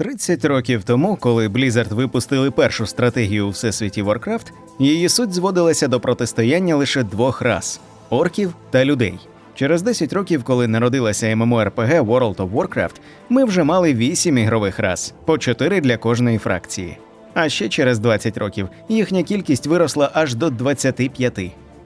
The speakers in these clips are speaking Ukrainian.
30 років тому, коли Blizzard випустили першу стратегію у всесвіті Warcraft, її суть зводилася до протистояння лише двох рас орків та людей. Через 10 років, коли народилася MMORPG World of Warcraft, ми вже мали 8 ігрових рас, по 4 для кожної фракції. А ще через 20 років їхня кількість виросла аж до 25.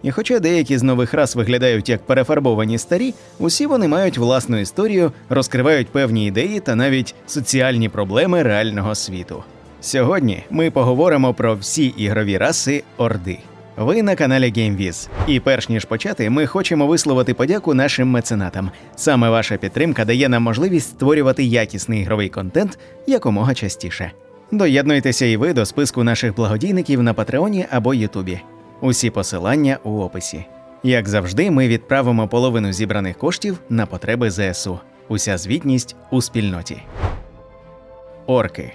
І хоча деякі з нових рас виглядають як перефарбовані старі, усі вони мають власну історію, розкривають певні ідеї та навіть соціальні проблеми реального світу. Сьогодні ми поговоримо про всі ігрові раси Орди. Ви на каналі GameViz. І перш ніж почати, ми хочемо висловити подяку нашим меценатам. Саме ваша підтримка дає нам можливість створювати якісний ігровий контент якомога частіше. Доєднуйтеся і ви до списку наших благодійників на Патреоні або Ютубі. Усі посилання у описі. Як завжди, ми відправимо половину зібраних коштів на потреби ЗСУ. Уся звітність у спільноті. Орки.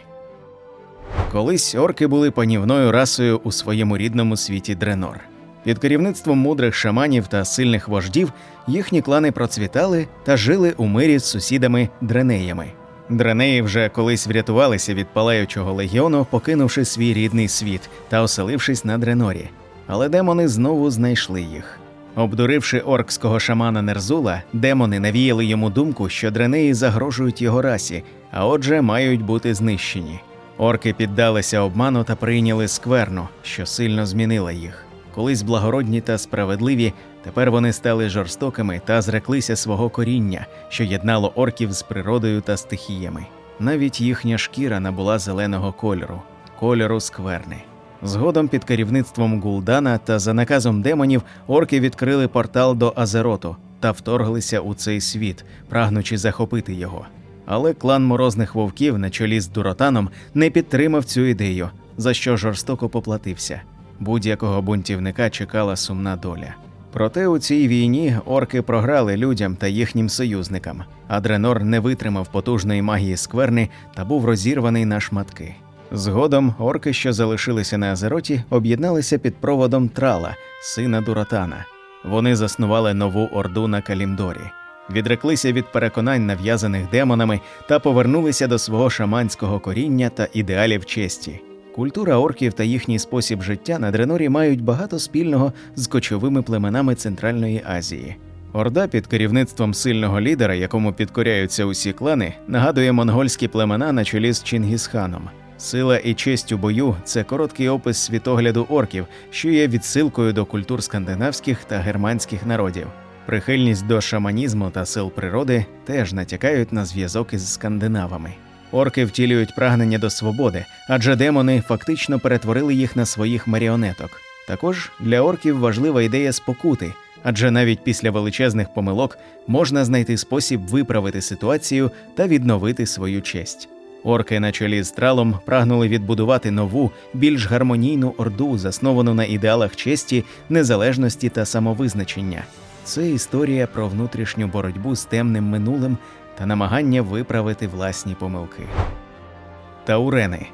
Колись орки були панівною расою у своєму рідному світі Дренор. Під керівництвом мудрих шаманів та сильних вождів їхні клани процвітали та жили у мирі з сусідами дренеями. Дренеї вже колись врятувалися від палаючого легіону, покинувши свій рідний світ та оселившись на Дренорі. Але демони знову знайшли їх. Обдуривши оркського шамана Нерзула, демони навіяли йому думку, що дренеї загрожують його расі, а отже, мають бути знищені. Орки піддалися обману та прийняли скверну, що сильно змінила їх. Колись благородні та справедливі, тепер вони стали жорстокими та зреклися свого коріння, що єднало орків з природою та стихіями. Навіть їхня шкіра набула зеленого кольору кольору скверни. Згодом під керівництвом Гулдана та за наказом демонів орки відкрили портал до Азероту та вторглися у цей світ, прагнучи захопити його. Але клан морозних вовків на чолі з Дуротаном не підтримав цю ідею, за що жорстоко поплатився. Будь-якого бунтівника чекала сумна доля. Проте у цій війні орки програли людям та їхнім союзникам, а Дренор не витримав потужної магії скверни та був розірваний на шматки. Згодом орки, що залишилися на Азероті, об'єдналися під проводом Трала, сина Дуротана. Вони заснували нову орду на Калімдорі, відреклися від переконань, нав'язаних демонами, та повернулися до свого шаманського коріння та ідеалів честі. Культура орків та їхній спосіб життя на Дренорі мають багато спільного з кочовими племенами Центральної Азії. Орда під керівництвом сильного лідера, якому підкоряються усі клани, нагадує монгольські племена на чолі з Чингісханом. Сила і честь у бою це короткий опис світогляду орків, що є відсилкою до культур скандинавських та германських народів. Прихильність до шаманізму та сил природи теж натякають на зв'язок із скандинавами. Орки втілюють прагнення до свободи, адже демони фактично перетворили їх на своїх маріонеток. Також для орків важлива ідея спокути, адже навіть після величезних помилок можна знайти спосіб виправити ситуацію та відновити свою честь. Орки на чолі з тралом прагнули відбудувати нову, більш гармонійну орду, засновану на ідеалах честі, незалежності та самовизначення. Це історія про внутрішню боротьбу з темним минулим та намагання виправити власні помилки. Таурени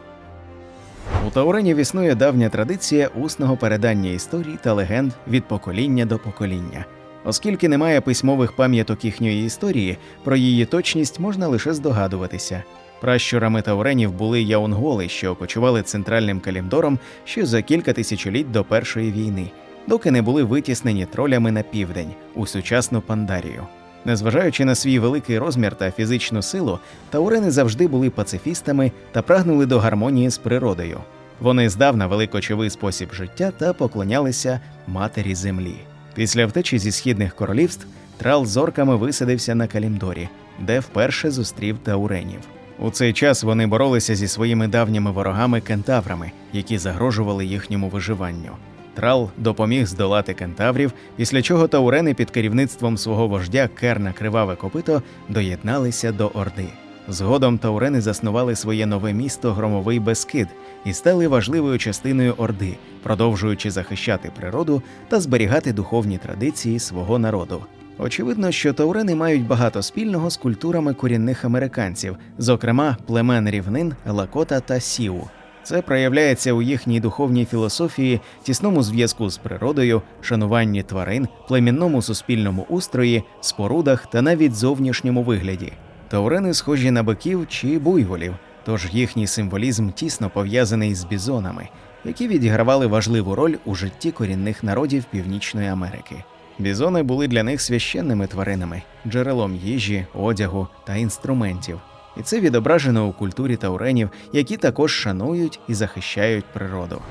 у Тауренів існує давня традиція усного передання історій та легенд від покоління до покоління. Оскільки немає письмових пам'яток їхньої історії, про її точність можна лише здогадуватися. Пращурами тауренів були яунголи, що кочували центральним калімдором ще за кілька тисячоліть до Першої війни, доки не були витіснені тролями на південь у сучасну Пандарію. Незважаючи на свій великий розмір та фізичну силу, таурени завжди були пацифістами та прагнули до гармонії з природою. Вони здавна вели кочовий спосіб життя та поклонялися матері землі. Після втечі зі східних королівств трал з орками висадився на Калімдорі, де вперше зустрів тауренів. У цей час вони боролися зі своїми давніми ворогами кентаврами, які загрожували їхньому виживанню. Трал допоміг здолати кентаврів, після чого таурени під керівництвом свого вождя Керна Криваве Копито доєдналися до Орди. Згодом таурени заснували своє нове місто Громовий Бескид і стали важливою частиною Орди, продовжуючи захищати природу та зберігати духовні традиції свого народу. Очевидно, що таурени мають багато спільного з культурами корінних американців, зокрема племен рівнин, Лакота та Сіу. Це проявляється у їхній духовній філософії, тісному зв'язку з природою, шануванні тварин, племінному суспільному устрої, спорудах та навіть зовнішньому вигляді. Таурени схожі на биків чи буйволів, тож їхній символізм тісно пов'язаний з бізонами, які відігравали важливу роль у житті корінних народів Північної Америки. Бізони були для них священними тваринами, джерелом їжі, одягу та інструментів. І це відображено у культурі тауренів, які також шанують і захищають природу.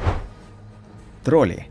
Тролі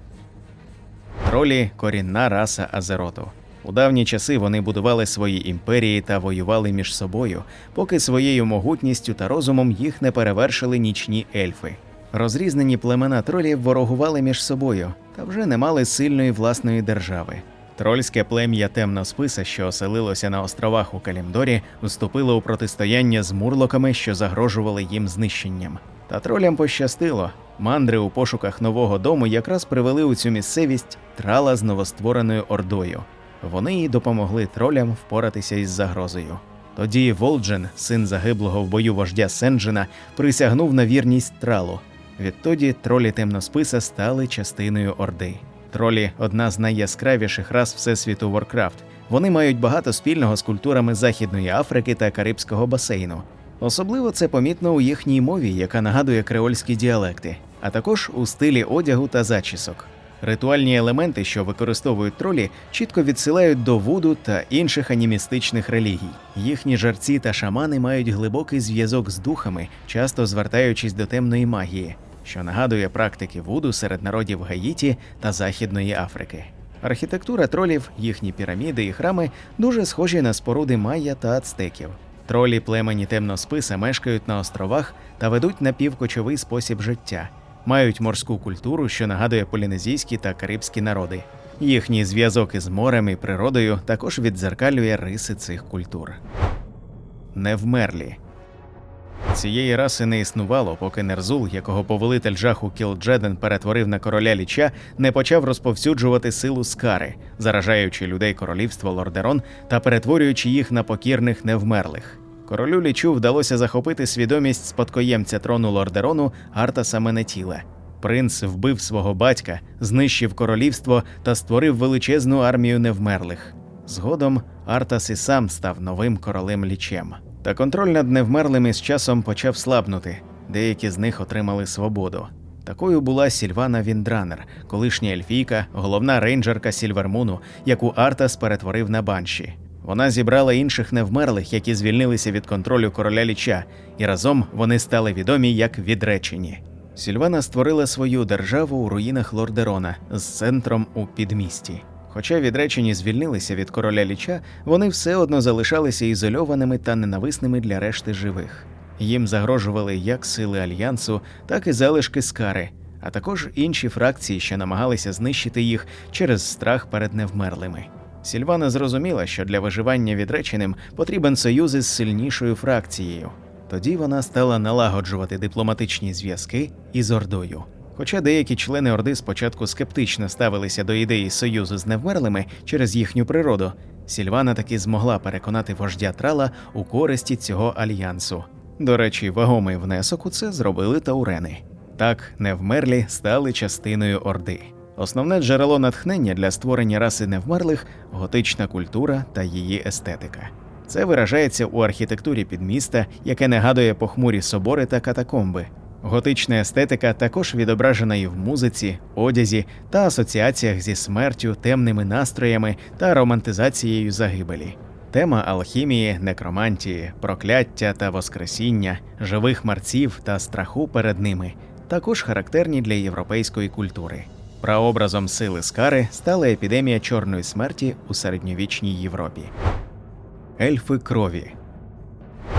Тролі корінна раса Азероту. У давні часи вони будували свої імперії та воювали між собою, поки своєю могутністю та розумом їх не перевершили нічні ельфи. Розрізнені племена тролів ворогували між собою та вже не мали сильної власної держави. Трольське плем'я темносписа, що оселилося на островах у Калімдорі, вступило у протистояння з мурлоками, що загрожували їм знищенням. Та тролям пощастило. Мандри у пошуках нового дому якраз привели у цю місцевість трала з новоствореною ордою. Вони й допомогли тролям впоратися із загрозою. Тоді Волджен, син загиблого в бою вождя Сенджина, присягнув на вірність тралу. Відтоді тролі темносписа стали частиною Орди. Тролі одна з найяскравіших рас всесвіту Warcraft. Вони мають багато спільного з культурами Західної Африки та Карибського басейну. Особливо це помітно у їхній мові, яка нагадує креольські діалекти, а також у стилі одягу та зачісок. Ритуальні елементи, що використовують тролі, чітко відсилають до вуду та інших анімістичних релігій. Їхні жарці та шамани мають глибокий зв'язок з духами, часто звертаючись до темної магії, що нагадує практики вуду серед народів Гаїті та Західної Африки. Архітектура тролів, їхні піраміди і храми дуже схожі на споруди майя та ацтеків. Тролі племені темносписа мешкають на островах та ведуть напівкочовий спосіб життя, мають морську культуру, що нагадує полінезійські та карибські народи. Їхній зв'язок із морем і природою також віддзеркалює риси цих культур. Невмерлі Цієї раси не існувало, поки Нерзул, якого повелитель жаху Кілджеден перетворив на короля ліча, не почав розповсюджувати силу скари, заражаючи людей королівства Лордерон та перетворюючи їх на покірних невмерлих. Королю лічу вдалося захопити свідомість спадкоємця трону Лордерону Артаса Менетіла. Принц вбив свого батька, знищив королівство та створив величезну армію невмерлих. Згодом Артас і сам став новим королем лічем. Та контроль над невмерлими з часом почав слабнути. Деякі з них отримали свободу. Такою була Сільвана Віндранер, колишня ельфійка, головна рейнджерка Сільвермуну, яку Артас перетворив на банші. Вона зібрала інших невмерлих, які звільнилися від контролю короля ліча, і разом вони стали відомі як відречені. Сільвана створила свою державу у руїнах Лордерона з центром у підмісті. Хоча відречені звільнилися від короля ліча, вони все одно залишалися ізольованими та ненависними для решти живих. Їм загрожували як сили альянсу, так і залишки скари, а також інші фракції, що намагалися знищити їх через страх перед невмерлими. Сільвана зрозуміла, що для виживання відреченим потрібен союз із сильнішою фракцією. Тоді вона стала налагоджувати дипломатичні зв'язки із Ордою. Хоча деякі члени Орди спочатку скептично ставилися до ідеї союзу з невмерлими через їхню природу, Сільвана таки змогла переконати вождя Трала у користі цього альянсу. До речі, вагомий внесок у це зробили таурени. Так, невмерлі стали частиною Орди. Основне джерело натхнення для створення раси невмерлих готична культура та її естетика. Це виражається у архітектурі підміста, яке нагадує похмурі собори та катакомби. Готична естетика також відображена і в музиці, одязі та асоціаціях зі смертю, темними настроями та романтизацією загибелі. Тема алхімії, некромантії, прокляття та воскресіння, живих марців та страху перед ними також характерні для європейської культури. Прообразом сили скари стала епідемія чорної смерті у середньовічній Європі. Ельфи крові.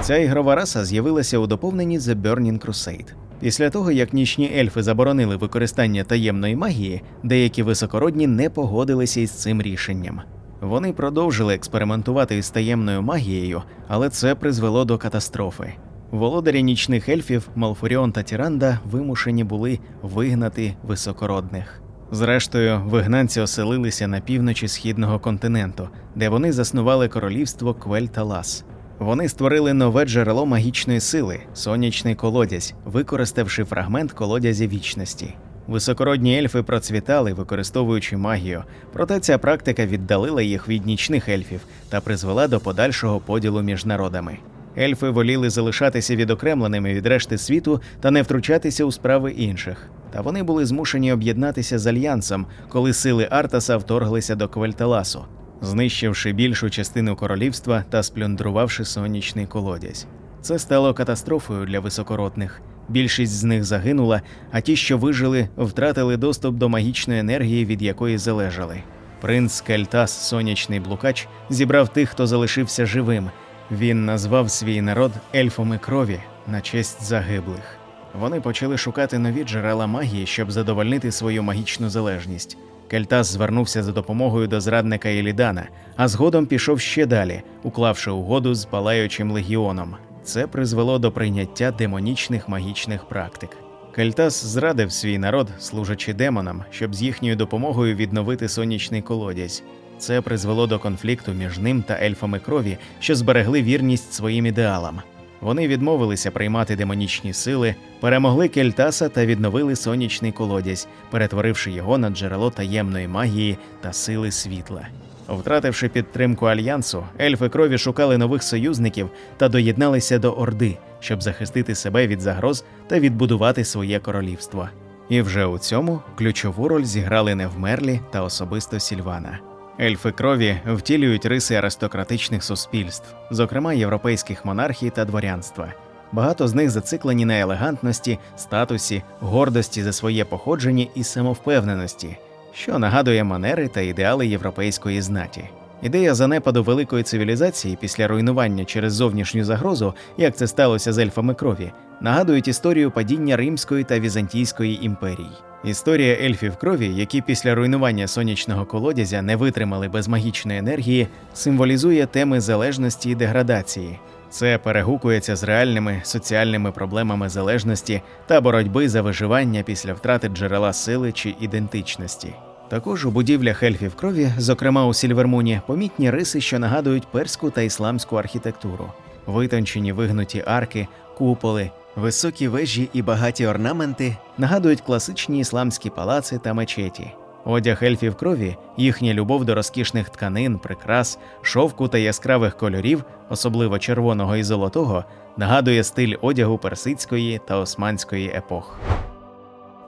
Ця ігрова раса з'явилася у доповненні The Burning Crusade. Після того, як нічні ельфи заборонили використання таємної магії, деякі високородні не погодилися із цим рішенням. Вони продовжили експериментувати із таємною магією, але це призвело до катастрофи. Володарі нічних ельфів Малфуріон та Тіранда вимушені були вигнати високородних. Зрештою, вигнанці оселилися на півночі східного континенту, де вони заснували королівство Квель та Лас. Вони створили нове джерело магічної сили сонячний колодязь, використавши фрагмент колодязя вічності. Високородні ельфи процвітали, використовуючи магію, проте ця практика віддалила їх від нічних ельфів та призвела до подальшого поділу між народами. Ельфи воліли залишатися відокремленими від решти світу та не втручатися у справи інших. Та вони були змушені об'єднатися з альянсом, коли сили Артаса вторглися до Квельталасу, знищивши більшу частину королівства та сплюндрувавши сонячний колодязь. Це стало катастрофою для високородних. Більшість з них загинула, а ті, що вижили, втратили доступ до магічної енергії, від якої залежали. Принц Кельтас, сонячний блукач, зібрав тих, хто залишився живим. Він назвав свій народ ельфами крові на честь загиблих. Вони почали шукати нові джерела магії, щоб задовольнити свою магічну залежність. Кельтас звернувся за допомогою до зрадника Елідана, а згодом пішов ще далі, уклавши угоду з палаючим легіоном. Це призвело до прийняття демонічних магічних практик. Кельтас зрадив свій народ, служачи демонам, щоб з їхньою допомогою відновити сонячний колодязь. Це призвело до конфлікту між ним та ельфами крові, що зберегли вірність своїм ідеалам. Вони відмовилися приймати демонічні сили, перемогли Кельтаса та відновили сонячний колодязь, перетворивши його на джерело таємної магії та сили світла. Втративши підтримку альянсу, ельфи крові шукали нових союзників та доєдналися до Орди, щоб захистити себе від загроз та відбудувати своє королівство. І вже у цьому ключову роль зіграли невмерлі та особисто Сільвана. Ельфи крові втілюють риси аристократичних суспільств, зокрема європейських монархій та дворянства. Багато з них зациклені на елегантності, статусі, гордості за своє походження і самовпевненості, що нагадує манери та ідеали європейської знаті. Ідея занепаду великої цивілізації після руйнування через зовнішню загрозу, як це сталося з ельфами крові, нагадують історію падіння Римської та Візантійської імперій. Історія ельфів крові, які після руйнування сонячного колодязя не витримали без магічної енергії, символізує теми залежності і деградації. Це перегукується з реальними соціальними проблемами залежності та боротьби за виживання після втрати джерела сили чи ідентичності. Також у будівлях ельфів крові, зокрема у Сільвермуні, помітні риси, що нагадують перську та ісламську архітектуру, витончені вигнуті арки, куполи, високі вежі і багаті орнаменти нагадують класичні ісламські палаци та мечеті. Одяг ельфів крові, їхня любов до розкішних тканин, прикрас, шовку та яскравих кольорів, особливо червоного і золотого, нагадує стиль одягу персидської та османської епох.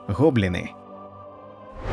Гобліни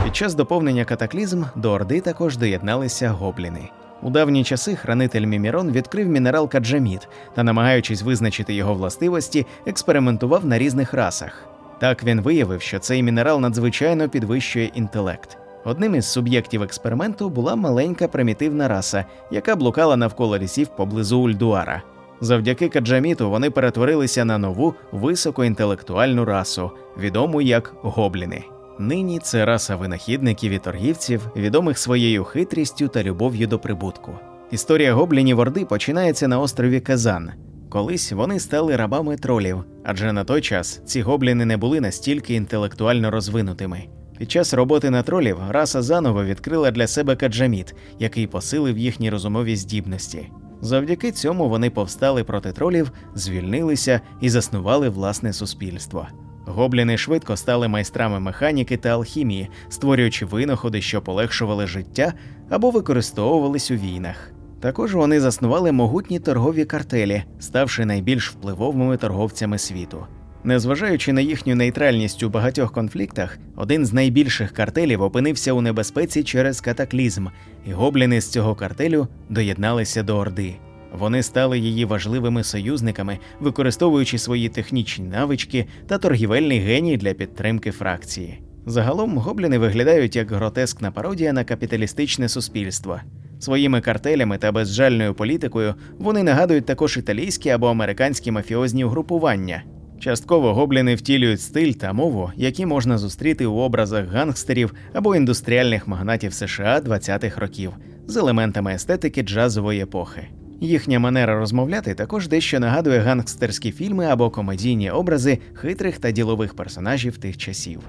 під час доповнення катаклізм до Орди також доєдналися гобліни. У давні часи хранитель Мімірон відкрив мінерал каджаміт та, намагаючись визначити його властивості, експериментував на різних расах. Так він виявив, що цей мінерал надзвичайно підвищує інтелект. Одним із суб'єктів експерименту була маленька примітивна раса, яка блукала навколо лісів поблизу Ульдуара. Завдяки каджаміту вони перетворилися на нову високоінтелектуальну расу, відому як гобліни. Нині це раса винахідників і торгівців, відомих своєю хитрістю та любов'ю до прибутку. Історія гоблінів Орди починається на острові Казан. Колись вони стали рабами тролів, адже на той час ці гобліни не були настільки інтелектуально розвинутими. Під час роботи на тролів раса заново відкрила для себе каджаміт, який посилив їхні розумові здібності. Завдяки цьому вони повстали проти тролів, звільнилися і заснували власне суспільство. Гобліни швидко стали майстрами механіки та алхімії, створюючи винаходи, що полегшували життя або використовувались у війнах. Також вони заснували могутні торгові картелі, ставши найбільш впливовими торговцями світу. Незважаючи на їхню нейтральність у багатьох конфліктах, один з найбільших картелів опинився у небезпеці через катаклізм, і гобліни з цього картелю доєдналися до Орди. Вони стали її важливими союзниками, використовуючи свої технічні навички та торгівельний геній для підтримки фракції. Загалом гобліни виглядають як гротескна пародія на капіталістичне суспільство. Своїми картелями та безжальною політикою вони нагадують також італійські або американські мафіозні угрупування. Частково гобліни втілюють стиль та мову, які можна зустріти у образах гангстерів або індустріальних магнатів США 20-х років з елементами естетики джазової епохи. Їхня манера розмовляти також дещо нагадує гангстерські фільми або комедійні образи хитрих та ділових персонажів тих часів.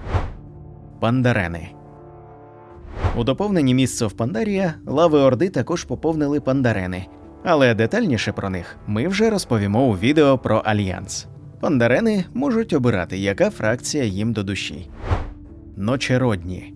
Пандарени у доповненні місце в Пандарія лави Орди також поповнили пандарени, але детальніше про них ми вже розповімо у відео про альянс. Пандарени можуть обирати, яка фракція їм до душі. Ночеродні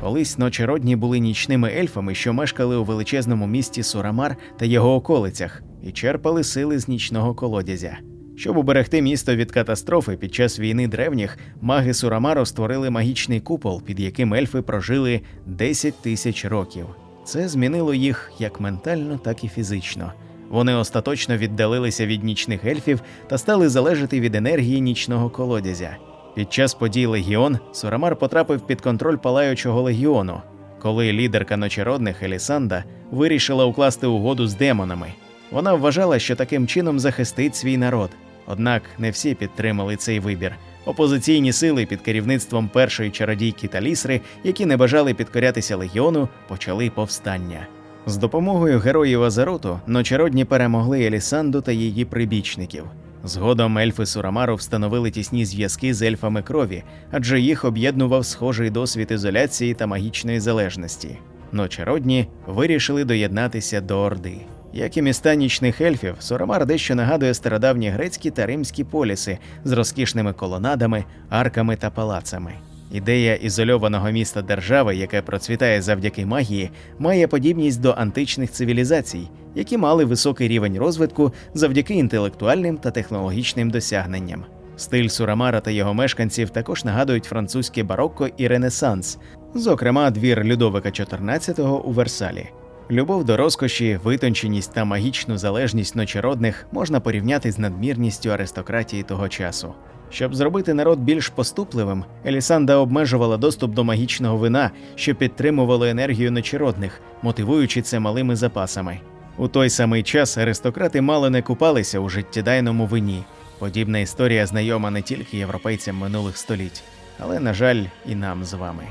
Колись ночеродні були нічними ельфами, що мешкали у величезному місті Сурамар та його околицях, і черпали сили з нічного колодязя. Щоб уберегти місто від катастрофи під час війни древніх, маги Сурамаро створили магічний купол, під яким ельфи прожили 10 тисяч років. Це змінило їх як ментально, так і фізично. Вони остаточно віддалилися від нічних ельфів та стали залежати від енергії нічного колодязя. Під час подій Легіон Сурамар потрапив під контроль палаючого легіону, коли лідерка ночеродних Елісанда вирішила укласти угоду з демонами. Вона вважала, що таким чином захистить свій народ. Однак не всі підтримали цей вибір. Опозиційні сили під керівництвом першої чародійки Талісри, які не бажали підкорятися легіону, почали повстання. З допомогою героїв Азероту ночеродні перемогли Елісанду та її прибічників. Згодом ельфи Сурамару встановили тісні зв'язки з ельфами крові, адже їх об'єднував схожий досвід ізоляції та магічної залежності. Ночеродні вирішили доєднатися до Орди. Як і міста нічних ельфів, Сурамар дещо нагадує стародавні грецькі та римські поліси з розкішними колонадами, арками та палацами. Ідея ізольованого міста держави, яке процвітає завдяки магії, має подібність до античних цивілізацій, які мали високий рівень розвитку завдяки інтелектуальним та технологічним досягненням. Стиль Сурамара та його мешканців також нагадують французьке барокко і Ренесанс, зокрема двір Людовика XIV у Версалі. Любов до розкоші, витонченість та магічну залежність ночеродних можна порівняти з надмірністю аристократії того часу. Щоб зробити народ більш поступливим, Елісанда обмежувала доступ до магічного вина, що підтримувало енергію ночеродних, мотивуючи це малими запасами. У той самий час аристократи мало не купалися у життєдайному вині. Подібна історія знайома не тільки європейцям минулих століть, але, на жаль, і нам з вами.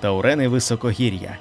Таурени високогір'я.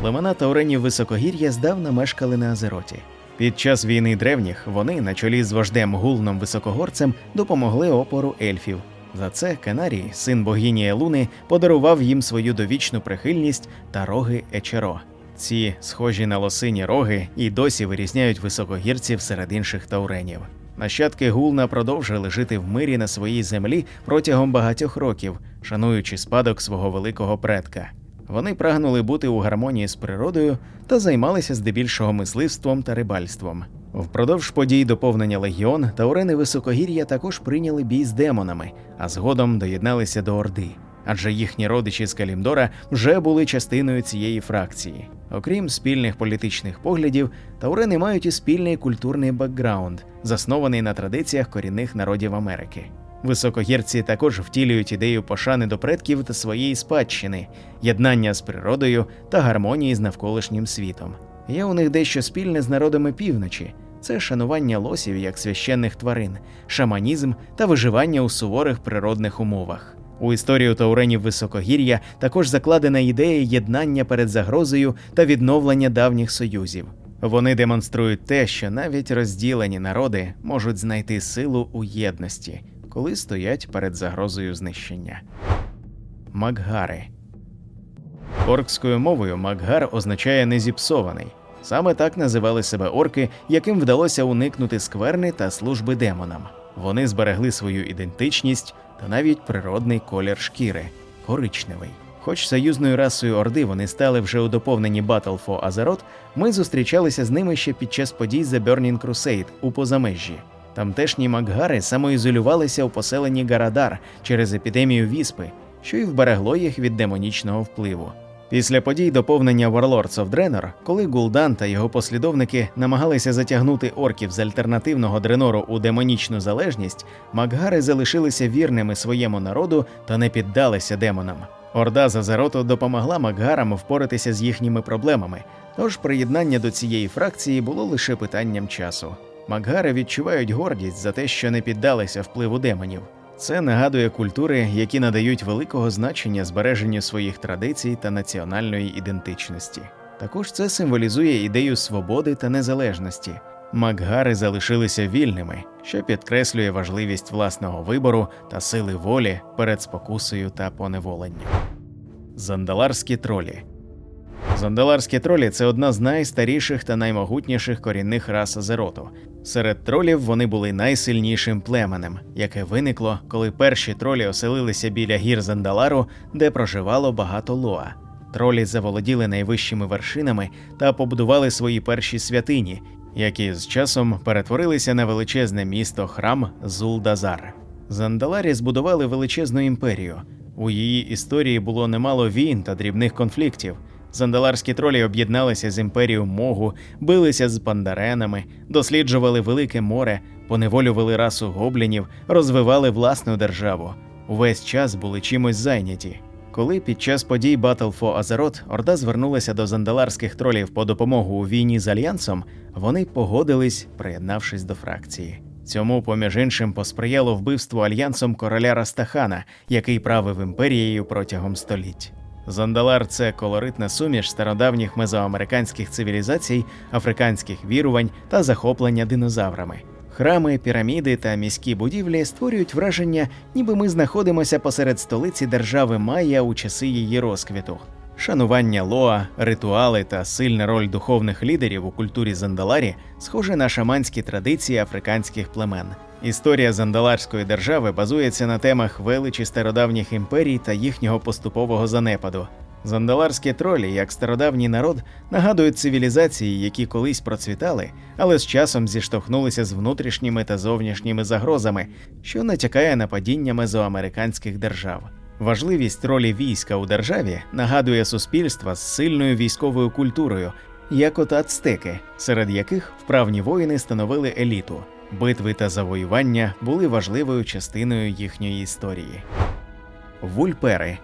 Племена тауренів високогір'я здавна мешкали на Азероті. Під час війни древніх вони, на чолі з вождем гулном високогорцем, допомогли опору ельфів. За це Канарій, син богині Елуни, подарував їм свою довічну прихильність та роги Ечеро. Ці, схожі на лосині роги, і досі вирізняють високогірців серед інших тауренів. Нащадки Гулна продовжили жити в мирі на своїй землі протягом багатьох років, шануючи спадок свого великого предка. Вони прагнули бути у гармонії з природою та займалися здебільшого мисливством та рибальством. Впродовж подій доповнення легіон таурени високогір'я також прийняли бій з демонами, а згодом доєдналися до Орди, адже їхні родичі з Калімдора вже були частиною цієї фракції. Окрім спільних політичних поглядів, таурени мають і спільний культурний бекграунд, заснований на традиціях корінних народів Америки. Високогірці також втілюють ідею пошани до предків та своєї спадщини, єднання з природою та гармонії з навколишнім світом. Є у них дещо спільне з народами півночі. Це шанування лосів як священних тварин, шаманізм та виживання у суворих природних умовах. У історію тауренів високогір'я також закладена ідея єднання перед загрозою та відновлення давніх союзів. Вони демонструють те, що навіть розділені народи можуть знайти силу у єдності, коли стоять перед загрозою знищення. Макгари Оркською мовою Макгар означає незіпсований. Саме так називали себе орки, яким вдалося уникнути скверни та служби демонам. Вони зберегли свою ідентичність та навіть природний колір шкіри коричневий. Хоч союзною расою Орди вони стали вже у доповненні Battle for Azeroth, ми зустрічалися з ними ще під час подій The Burning Crusade у позамежжі. Тамтешні макгари самоізолювалися у поселенні Гарадар через епідемію віспи, що й вберегло їх від демонічного впливу. Після подій доповнення Warlords of Draenor, коли Гул'дан та його послідовники намагалися затягнути орків з альтернативного дренору у демонічну залежність, макгари залишилися вірними своєму народу та не піддалися демонам. Орда Зазероту допомогла макгарам впоратися з їхніми проблемами, тож приєднання до цієї фракції було лише питанням часу. Макгари відчувають гордість за те, що не піддалися впливу демонів. Це нагадує культури, які надають великого значення збереженню своїх традицій та національної ідентичності. Також це символізує ідею свободи та незалежності. Макгари залишилися вільними, що підкреслює важливість власного вибору та сили волі перед спокусою та поневоленням. Зандаларські тролі Зандаларські тролі це одна з найстаріших та наймогутніших корінних рас Азероту. Серед тролів вони були найсильнішим племенем, яке виникло, коли перші тролі оселилися біля гір Зандалару, де проживало багато лоа. Тролі заволоділи найвищими вершинами та побудували свої перші святині, які з часом перетворилися на величезне місто храм Зулдазар. Зандаларі збудували величезну імперію. У її історії було немало війн та дрібних конфліктів. Зандаларські тролі об'єдналися з імперією Могу, билися з пандаренами, досліджували велике море, поневолювали расу гоблінів, розвивали власну державу. Увесь час були чимось зайняті. Коли під час подій Battle for Azeroth Орда звернулася до зандаларських тролів по допомогу у війні з альянсом, вони погодились, приєднавшись до фракції. Цьому, поміж іншим, посприяло вбивству альянсом короля Растахана, який правив імперією протягом століть. Зандалар це колоритна суміш стародавніх мезоамериканських цивілізацій, африканських вірувань та захоплення динозаврами. Храми, піраміди та міські будівлі створюють враження, ніби ми знаходимося посеред столиці держави Майя у часи її розквіту. Шанування Лоа, ритуали та сильна роль духовних лідерів у культурі Зандаларі схоже на шаманські традиції африканських племен. Історія Зандаларської держави базується на темах величі стародавніх імперій та їхнього поступового занепаду. Зандаларські тролі, як стародавній народ, нагадують цивілізації, які колись процвітали, але з часом зіштовхнулися з внутрішніми та зовнішніми загрозами, що натякає на падіння мезоамериканських держав. Важливість ролі війська у державі нагадує суспільства з сильною військовою культурою, як от ацтеки, серед яких вправні воїни становили еліту. Битви та завоювання були важливою частиною їхньої історії. Вульпери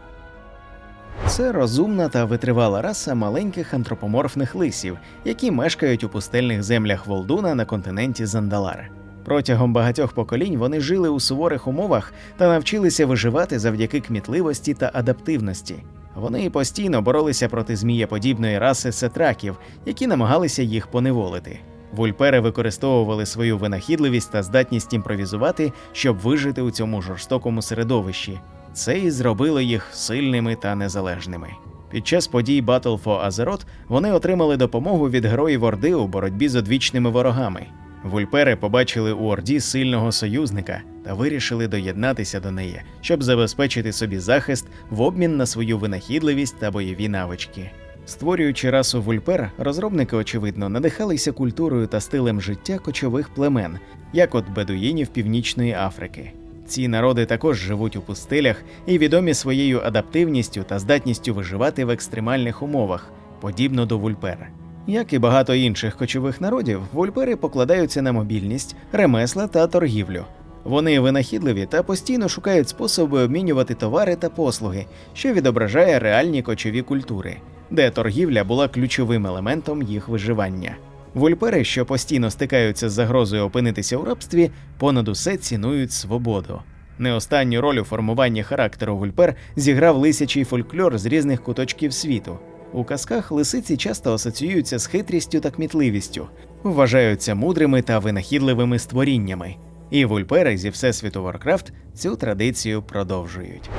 це розумна та витривала раса маленьких антропоморфних лисів, які мешкають у пустельних землях Волдуна на континенті Зандалар. Протягом багатьох поколінь вони жили у суворих умовах та навчилися виживати завдяки кмітливості та адаптивності. Вони постійно боролися проти змієподібної раси сетраків, які намагалися їх поневолити. Вульпери використовували свою винахідливість та здатність імпровізувати, щоб вижити у цьому жорстокому середовищі. Це і зробило їх сильними та незалежними. Під час подій Battle for Azeroth вони отримали допомогу від героїв Орди у боротьбі з одвічними ворогами. Вульпери побачили у Орді сильного союзника та вирішили доєднатися до неї, щоб забезпечити собі захист в обмін на свою винахідливість та бойові навички. Створюючи расу вульпер, розробники, очевидно, надихалися культурою та стилем життя кочових племен, як от бедуїнів Північної Африки. Ці народи також живуть у пустелях і відомі своєю адаптивністю та здатністю виживати в екстремальних умовах, подібно до вульпера. Як і багато інших кочових народів, вульпери покладаються на мобільність, ремесла та торгівлю. Вони винахідливі та постійно шукають способи обмінювати товари та послуги, що відображає реальні кочові культури, де торгівля була ключовим елементом їх виживання. Вульпери, що постійно стикаються з загрозою опинитися у рабстві, понад усе цінують свободу. Не останню роль у формуванні характеру вульпер зіграв лисячий фольклор з різних куточків світу. У казках лисиці часто асоціюються з хитрістю та кмітливістю, вважаються мудрими та винахідливими створіннями. І вульпери зі всесвіту Warcraft цю традицію продовжують.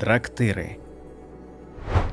Драктири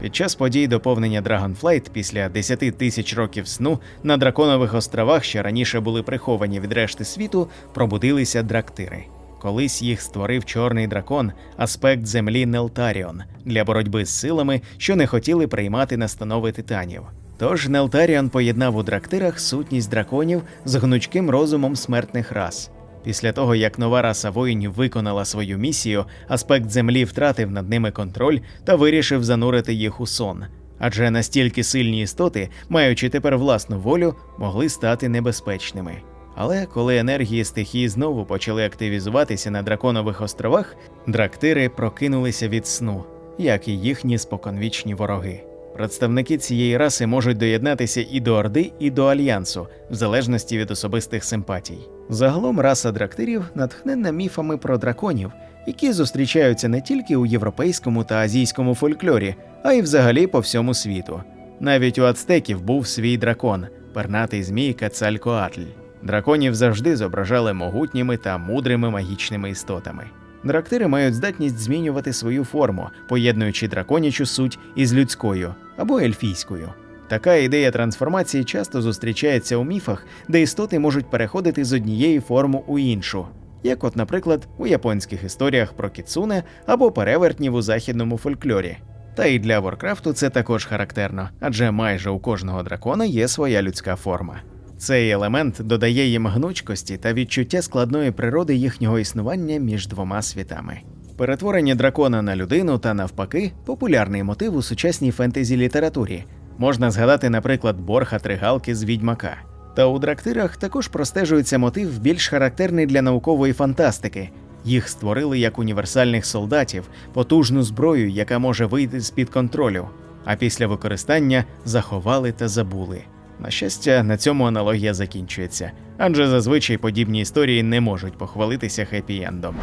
під час подій доповнення Dragonflight після 10 тисяч років сну на драконових островах, що раніше були приховані від решти світу, пробудилися драктири. Колись їх створив чорний дракон, аспект землі Нелтаріон для боротьби з силами, що не хотіли приймати настанови титанів. Тож Нелтаріон поєднав у драктирах сутність драконів з гнучким розумом смертних рас. Після того, як нова раса воїнів виконала свою місію, аспект землі втратив над ними контроль та вирішив занурити їх у сон. Адже настільки сильні істоти, маючи тепер власну волю, могли стати небезпечними. Але коли енергії стихії знову почали активізуватися на драконових островах, драктири прокинулися від сну, як і їхні споконвічні вороги. Представники цієї раси можуть доєднатися і до Орди, і до Альянсу, в залежності від особистих симпатій. Загалом раса драктирів натхненна міфами про драконів, які зустрічаються не тільки у європейському та азійському фольклорі, а й взагалі по всьому світу. Навіть у ацтеків був свій дракон, пернатий змій Кацалькоатль. Драконів завжди зображали могутніми та мудрими магічними істотами. Драктири мають здатність змінювати свою форму, поєднуючи драконячу суть із людською або ельфійською. Така ідея трансформації часто зустрічається у міфах, де істоти можуть переходити з однієї форми у іншу, як, от, наприклад, у японських історіях про кіцуне або перевертнів у західному фольклорі. Та і для Воркрафту це також характерно, адже майже у кожного дракона є своя людська форма. Цей елемент додає їм гнучкості та відчуття складної природи їхнього існування між двома світами. Перетворення дракона на людину та навпаки популярний мотив у сучасній фентезі літературі. Можна згадати, наприклад, Борха Тригалки з Відьмака. Та у драктирах також простежується мотив більш характерний для наукової фантастики. Їх створили як універсальних солдатів, потужну зброю, яка може вийти з-під контролю, а після використання заховали та забули. На щастя, на цьому аналогія закінчується, адже зазвичай подібні історії не можуть похвалитися хеппі-ендом.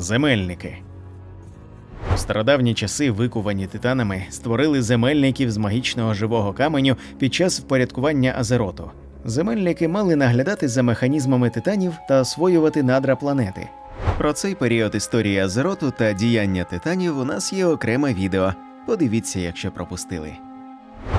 Земельники у стародавні часи, викувані титанами, створили земельників з магічного живого каменю під час впорядкування Азероту. Земельники мали наглядати за механізмами титанів та освоювати надра планети. Про цей період історії Азероту та діяння титанів у нас є окреме відео. Подивіться, якщо пропустили.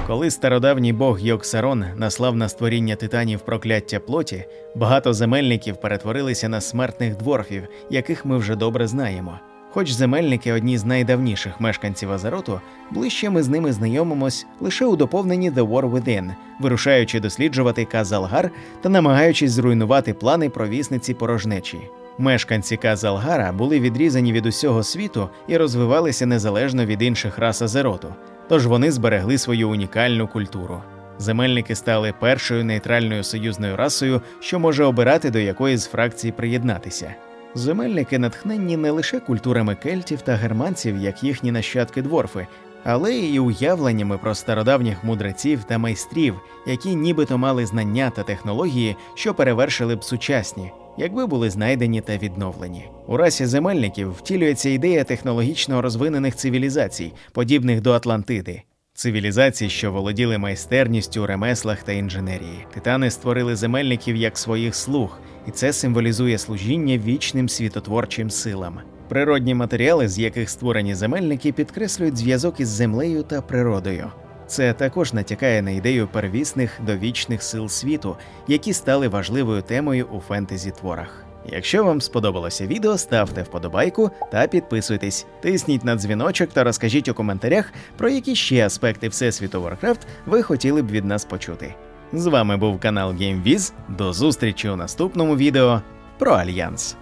Коли стародавній бог Йоксарон наслав на створіння титанів прокляття плоті, багато земельників перетворилися на смертних дворфів, яких ми вже добре знаємо. Хоч земельники одні з найдавніших мешканців Азероту, ближче ми з ними знайомимось лише у доповненні The War Within, вирушаючи досліджувати Казалгар та намагаючись зруйнувати плани провісниці порожнечі. Мешканці Казалгара були відрізані від усього світу і розвивалися незалежно від інших рас Азероту, тож вони зберегли свою унікальну культуру. Земельники стали першою нейтральною союзною расою, що може обирати до якої з фракцій приєднатися. Земельники натхненні не лише культурами кельтів та германців, як їхні нащадки дворфи, але й уявленнями про стародавніх мудреців та майстрів, які нібито мали знання та технології, що перевершили б сучасні, якби були знайдені та відновлені. У расі земельників втілюється ідея технологічно розвинених цивілізацій, подібних до Атлантиди. Цивілізацій, що володіли майстерністю ремеслах та інженерії. Титани створили земельників як своїх слуг, і це символізує служіння вічним світотворчим силам. Природні матеріали, з яких створені земельники, підкреслюють зв'язок із землею та природою. Це також натякає на ідею первісних довічних сил світу, які стали важливою темою у фентезі творах. Якщо вам сподобалося відео, ставте вподобайку та підписуйтесь, тисніть на дзвіночок та розкажіть у коментарях, про які ще аспекти Всесвіту Warcraft ви хотіли б від нас почути. З вами був канал GameViz. До зустрічі у наступному відео про Альянс.